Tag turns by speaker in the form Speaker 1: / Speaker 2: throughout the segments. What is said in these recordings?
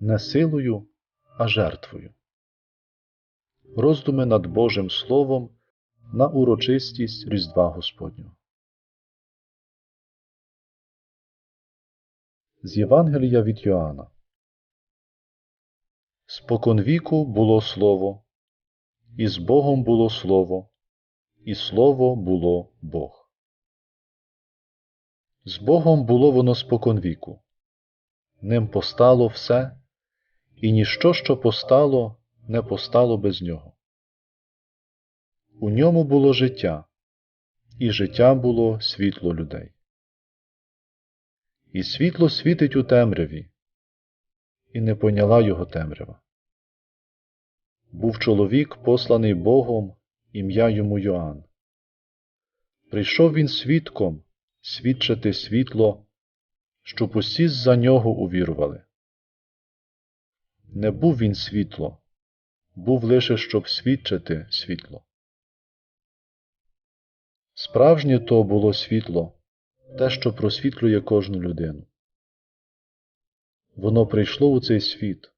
Speaker 1: не силою, а жертвою. Роздуми над Божим Словом на урочистість Різдва Господнього. З Євангелія від Йоанна. Споконвіку було слово, і з Богом було слово, і слово було Бог. З Богом було воно споконвіку. Ним постало все, і ніщо, що постало, не постало без нього. У ньому було життя, і життя було світло людей. І світло світить у темряві, і не поняла його темрява. Був чоловік, посланий Богом, ім'я йому Йоанн. Прийшов він свідком свідчити світло, щоб усі за нього увірували. Не був він світло, був лише щоб свідчити світло. Справжнє то було світло, те, що просвітлює кожну людину. Воно прийшло у цей світ,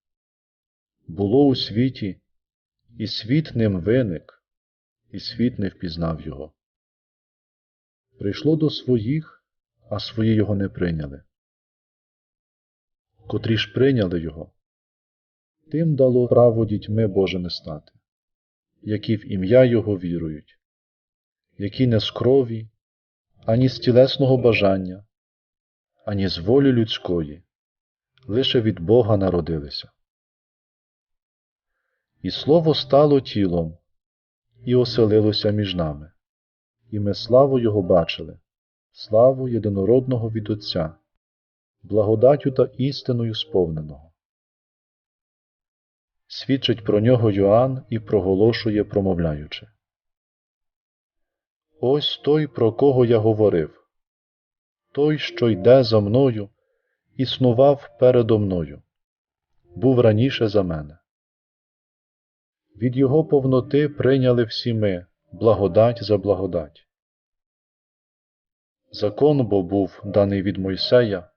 Speaker 1: було у світі, і світ ним виник, і світ не впізнав його. Прийшло до своїх, а свої його не прийняли. Котрі ж прийняли його, тим дало право дітьми Божими стати, які в ім'я Його вірують, які не з крові, ані з тілесного бажання, ані з волі людської, лише від Бога народилися. І Слово стало тілом і оселилося між нами, і ми славу Його бачили, славу єдинородного від Отця, благодаттю та істиною сповненого. Свідчить про нього Йоанн і проголошує, промовляючи. Ось той, про кого я говорив, той, що йде за мною, існував передо мною, був раніше за мене. Від його повноти прийняли всі ми благодать за благодать. Закон бо був даний від Мойсея,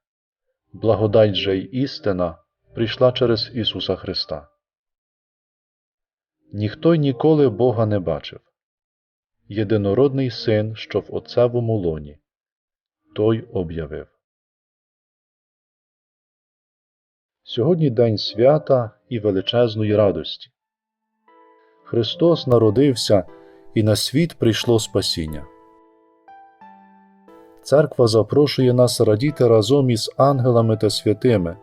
Speaker 1: благодать же й істина прийшла через Ісуса Христа. Ніхто ніколи Бога не бачив. Єдинородний син, що в Отцевому лоні, той об'явив. Сьогодні день свята і величезної радості. Христос народився і на світ прийшло спасіння. Церква запрошує нас радіти разом із ангелами та святими.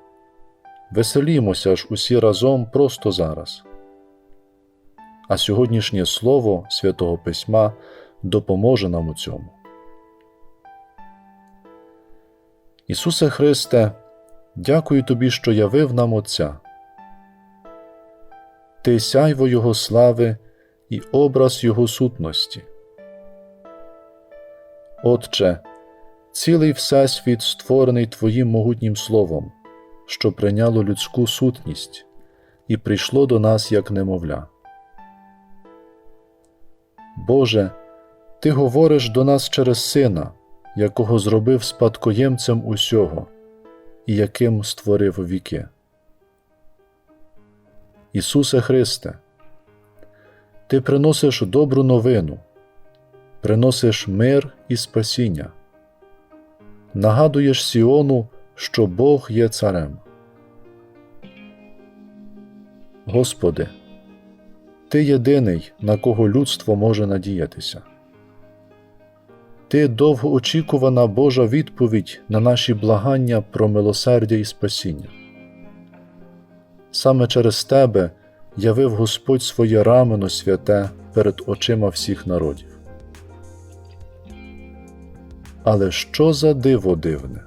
Speaker 1: Веселімося ж усі разом просто зараз. А сьогоднішнє Слово Святого Письма допоможе нам у цьому. Ісусе Христе, дякую Тобі, що явив нам Отця. Ти сяйво Його слави і образ Його сутності. Отче, цілий Всесвіт створений Твоїм могутнім Словом, що прийняло людську сутність і прийшло до нас як немовля. Боже, Ти говориш до нас через Сина, якого зробив спадкоємцем усього, і яким створив віки. Ісусе Христе, Ти приносиш добру новину, приносиш мир і спасіння, нагадуєш Сіону, що Бог є царем. Господи, Ти єдиний, на кого людство може надіятися. Ти довгоочікувана Божа відповідь на наші благання про милосердя і спасіння. Саме через Тебе явив Господь своє рамено святе перед очима всіх народів. Але що за диво дивне?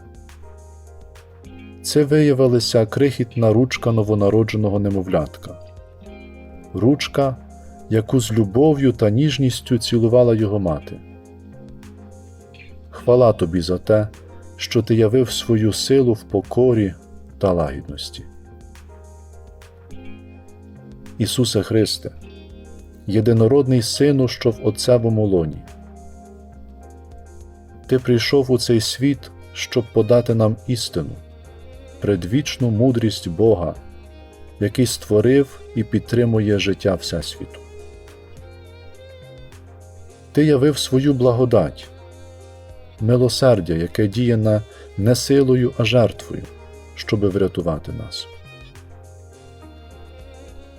Speaker 1: Це виявилася крихітна ручка новонародженого немовлятка, ручка, яку з любов'ю та ніжністю цілувала його мати. Хвала тобі за те, що ти явив свою силу в покорі та лагідності. Ісусе Христе, єдинородний Сину, що в Отцевому лоні. Ти прийшов у цей світ, щоб подати нам істину, предвічну мудрість Бога який створив і підтримує життя Всесвіту. Ти явив свою благодать, милосердя, яке діє на не силою, а жертвою, щоби врятувати нас.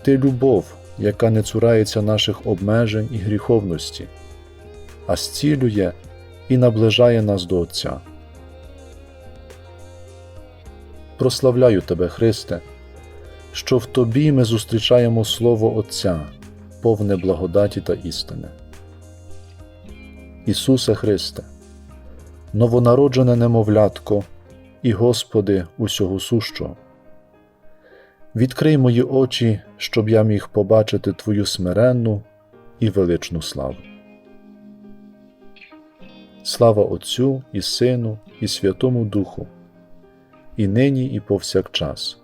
Speaker 1: Ти любов, яка не цурається наших обмежень і гріховності, а зцілює і наближає нас до Отця. Прославляю Тебе, Христе, що в Тобі ми зустрічаємо Слово Отця, повне благодаті та істини. Ісусе Христе, новонароджене немовлятко і Господи усього сущого. Відкрий мої очі, щоб я міг побачити Твою смиренну і величну славу. Слава Отцю і Сину, і Святому Духу, і нині, і повсякчас,